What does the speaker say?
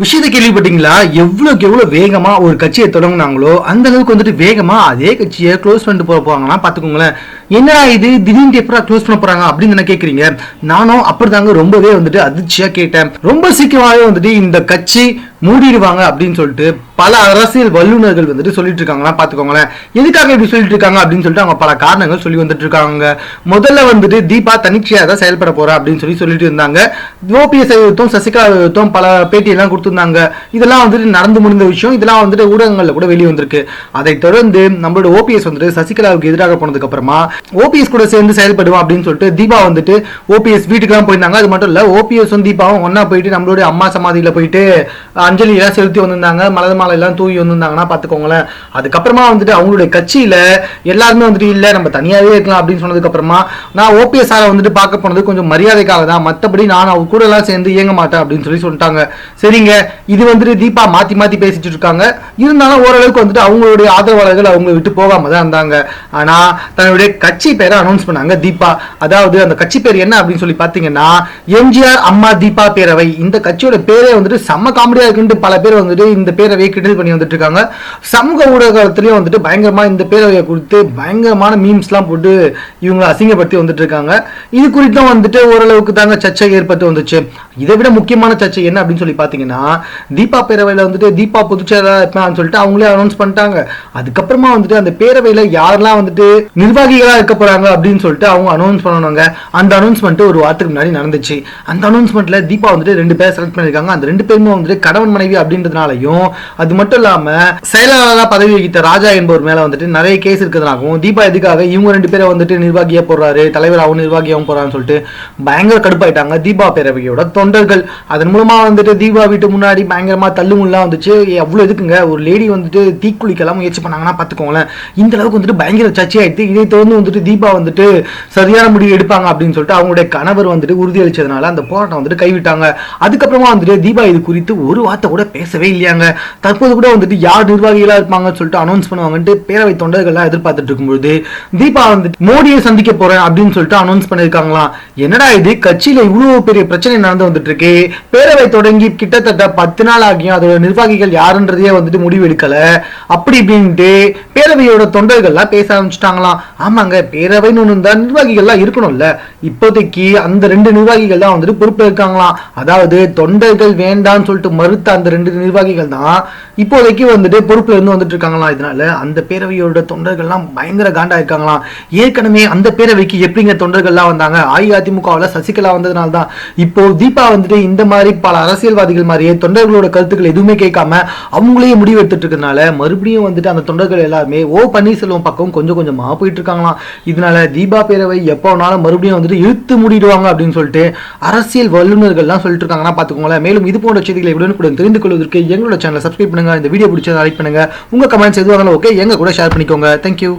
விஷயத்தை கேள்விப்பட்டீங்களா? எவ்வளோக்கு எவ்வளோ வேகமாக ஒரு கட்சியை தொடங்கினாங்களோ அந்த அளவுக்கு வந்துட்டு வேகமாக அதே கட்சியை க்ளோஸ் பண்ணிட்டு போக போவாங்கன்னா பார்த்துக்கோங்களேன். என்னடா இது? திடீர்னு எப்படா க்ளோஸ் பண்ண போறாங்க அப்படின்னு என்ன கேட்குறீங்க நானும் அப்படிதாங்க ரொம்பவே வந்துட்டு அதிர்ச்சியாக கேட்டேன். ரொம்ப சீக்கிரமாகவே வந்துட்டு இந்த கட்சி மூடிடுவாங்க அப்படின்னு சொல்லிட்டு பல அரசியல் வல்லுநர்கள் வந்துட்டு சொல்லிட்டு இருக்காங்கன்னா பாத்துக்கோங்களேன் எதுக்காக இப்படி சொல்லிட்டு இருக்காங்க அப்படின்னு சொல்லிட்டு அவங்க பல காரணங்கள் சொல்லி வந்துட்டு இருக்காங்க. முதல்ல வந்துட்டு தீபா தனிச்சையாக தான் செயல்பட போறா அப்படின்னு சொல்லி சொல்லிட்டு இருந்தாங்க. ஓபிஎஸ் எழுத்தும் சசிகலா எழுத்தும் பல பேட்டியெல்லாம் கொடுத்துருந்தாங்க. இதெல்லாம் வந்துட்டு நடந்து முடிந்த விஷயம். இதெல்லாம் வந்துட்டு ஊடகங்களில் கூட வெளியே வந்திருக்கு அதை தொடர்ந்து நம்மளோட ஓபிஎஸ் வந்துட்டு சசிகலாவுக்கு எதிராக போனதுக்கு அப்புறமா ஓபிஎஸ் கூட சேர்ந்து செயல்படுவோம் அப்படின்னு சொல்லிட்டு தீபா வந்துட்டு ஓபிஎஸ் வீட்டுக்கெல்லாம் போயிருந்தாங்க. அது மட்டும் இல்ல ஓபிஎஸ் தீபாவும் ஒன்னா போயிட்டு நம்மளுடைய அம்மா சமாதியில போயிட்டு அஞ்சலி எல்லாம் செலுத்தி வந்திருந்தாங்க மலர் மாலை எல்லாம் தூவி வந்திருந்தாங்கன்னா பாத்துக்கோங்களேன் அதுக்கப்புறமா வந்துட்டு அவங்களுடைய கட்சியில எல்லாருமே வந்துட்டு இல்ல நம்ம தனியாவே இருக்கலாம் அப்படின்னு சொன்னதுக்கு அப்புறமா நான் ஓபிஎஸ் ஆரை வந்துட்டு பார்க்க போனது கொஞ்சம் மரியாதைக்காக தான். மத்தபடி நான் அவங்க கூட எல்லாம் சேர்ந்து இயங்க மாட்டேன் அப்படின்னு சொல்லி சொல்லிட்டாங்க. சரிங்க. இது வந்துட்டு தீபா மாத்தி மாத்தி பேசிட்டு இருக்காங்க. இருந்தாலும் ஓரளவுக்கு வந்துட்டு அவங்களுடைய ஆதரவாளர்கள் அவங்களை விட்டு போகாம தான் இருந்தாங்க. ஆனா தன்னுடைய கட்சி பேரை அனௌன்ஸ் பண்ணாங்க தீபா. அதாவது அந்த கட்சி பேர் என்ன அப்படின்னு சொல்லி பாத்தீங்கன்னா எம்ஜிஆர் அம்மா தீபா பேரவை. இந்த கட்சியோட பேரே வந்துட்டு செம்ம காமெடியா இருக்குன்ட்டு பல பேர் வந்துட்டு இந்த பேரவையை கிண்டல் பண்ணி வந்துட்டு இருக்காங்க சமூக ஊடகத்திலயும் வந்துட்டு பயங்கரமா இந்த பேரவையை குறித்து பயங்கரமான மீம்ஸ்லாம் போட்டு இவங்களை அசிங்கப்படுத்தி வந்துட்டு இருக்காங்க இது குறித்தும் வந்துட்டு ஓரளவுக்கு தாங்க சர்ச்சை ஏற்பட்டு வந்துச்சு. இதை விட முக்கியமான சர்ச்சை என்ன அப்படின்னு சொல்லி பார்த்தீங்கன்னா தீபா பேரவையில வந்துட்டு தீபா பொதுச்செயலாளர் இருப்பான்னு சொல்லிட்டு அவங்களே அனௌன்ஸ் பண்ணிட்டாங்க. அதுக்கப்புறமா வந்துட்டு அந்த பேரவையில் யாரெல்லாம் வந்துட்டு நிர்வாகிகளா இருக்க போறாங்க அப்படின்னு சொல்லிட்டு அவங்க அனௌன்ஸ் பண்ணணுங்க. அந்த அனௌன்ஸ்மெண்ட் ஒரு வாரத்துக்கு முன்னாடி நடந்துச்சு. அந்த அனௌன்ஸ்மெண்ட்ல தீபா வந்துட்டு ரெண்டு பேர் செலக்ட் பண்ணிருக்காங்க அந்த ரெண்டு பேருமே வந்துட்டு கணவன் மனைவி அப்படின்றதுனாலையும் அது மட்டும் இல்லாம செயலாளராக பதவி வகித்த ராஜா என்பவர் மேல வந்துட்டு நிறைய கேஸ் இருக்கிறதுனாகவும் தீபா எதுக்காக இவங்க ரெண்டு பேரை வந்துட்டு நிர்வாகியா போடுறாரு தலைவராகவும் நிர்வாகியாகவும் போறான்னு சொல்லிட்டு பயங்கர கடுப்பாயிட்டாங்க தீபா பேரவையோட தொண்டர்கள். அதன் மூலமா வந்துட்டு தீபா வீட்டு முன்னாடி பயங்கரமா தள்ளுமுல்லாம் வந்துச்சு. அவ்வளவு எதுக்குங்க? ஒரு லேடி வந்துட்டு தீக்குளிக்கெல்லாம் முயற்சி பண்ணாங்கன்னா பாத்துக்கோங்களேன். இந்த அளவுக்கு வந்துட்டு பயங்கர சர்ச்சையாயிடுச்சு இதை தொடர்ந்து வந்துட்டு தீபா வந்துட்டு சரியான முடிவு எடுப்பாங்க அப்படின்னு சொல்லிட்டு அவங்களுடைய கணவர் வந்துட்டு உறுதியளிச்சதுனால அந்த போராட்டம் வந்துட்டு கைவிட்டாங்க. அதுக்கப்புறமா வந்துட்டு தீபா இது குறித்து ஒரு வார்த்தை கூட பேசவே இல்லையாங்க. தற்போது கூட வந்துட்டு யார் நிர்வாகிகளா இருப்பாங்கன்னு சொல்லிட்டு அனௌன்ஸ் பண்ணுவாங்கன்ட்டு பேரவை தொண்டர்கள்லாம் எதிர்பார்த்துட்டு இருக்கும்போது தீபா வந்துட்டு மோடியை சந்திக்க போறேன் அப்படின்னு சொல்லிட்டு அனௌன்ஸ் பண்ணியிருக்காங்களாம். என்னடா இது? கட்சியில இவ்வளவு பெரிய பிரச்சனை நடந்து வந்துட்டு இருக்கு பேரவை தொடங்கி கிட்டத்தட்ட பத்து நாள் ஆகியும் அதோட நிர்வாகிகள் யாருன்றதையே வந்துட்டு முடிவு எடுக்கல. அப்படி இப்படின்ட்டு பேரவையோட தொண்டர்கள்லாம் பேச ஆரம்பிச்சிட்டாங்களாம். ஆமாங்க பேரவைன்னு ஒண்ணு இருந்தா நிர்வாகிகள்லாம் இருக்கணும்ல. இப்போதைக்கு அந்த ரெண்டு நிர்வாகிகள் தான் வந்துட்டு பொறுப்பு இருக்காங்களாம் அதாவது தொண்டர்கள் வேண்டாம்னு சொல்லிட்டு மறுத்த அந்த ரெண்டு நிர்வாகிகள் தான் இப்போதைக்கு வந்துட்டு பொறுப்புல இருந்து வந்துட்டு இருக்காங்களாம் இதனால. அந்த பேரவையோட தொண்டர்கள்லாம் பயங்கர காண்டா இருக்காங்களாம் ஏற்கனவே அந்த பேரவைக்கு எப்படிங்க தொண்டர்கள்லாம் வந்தாங்க? அஇஅதிமுகவில் சசிகலா வந்ததுனால தான் இப்போ தீபா வந்துட்டு இந்த மாதிரி பல அரசியல்வாதிகள் மாதிரியே தொண்டர்களோட கருத்துக்கள் எதுவுமே கேட்காம அவங்களே முடிவு எடுத்துட்டு மறுபடியும் வந்துட்டு அந்த தொண்டர்கள் எல்லாருமே ஓ பன்னீர்செல்வம் பக்கம் கொஞ்சம் கொஞ்சமாக போயிட்டு இருக்காங்களாம் இதனால தீபா பேரவை எப்போ வேணாலும் மறுபடியும் வந்துட்டு இழுத்து மூடிடுவாங்க அப்படின்னு சொல்லிட்டு அரசியல் வல்லுநர்கள்லாம் சொல்லிட்டு இருக்காங்கன்னா பார்த்துக்கோங்களேன் மேலும் இது போன்ற செய்திகளை எப்படின்னு உடனுக்குடன் தெரிந்து கொள்வதற்கு எங்களோட சேனலை சப்ஸ்கிரைப் பண்ணுங்கள் இந்த வீடியோ பிடிச்சதை லைக் பண்ணுங்கள் உங்கள் கமெண்ட்ஸ் எதுவாக ஓகே எங்க கூட ஷேர் பண்ணிக்கோங்க. தேங்க்யூ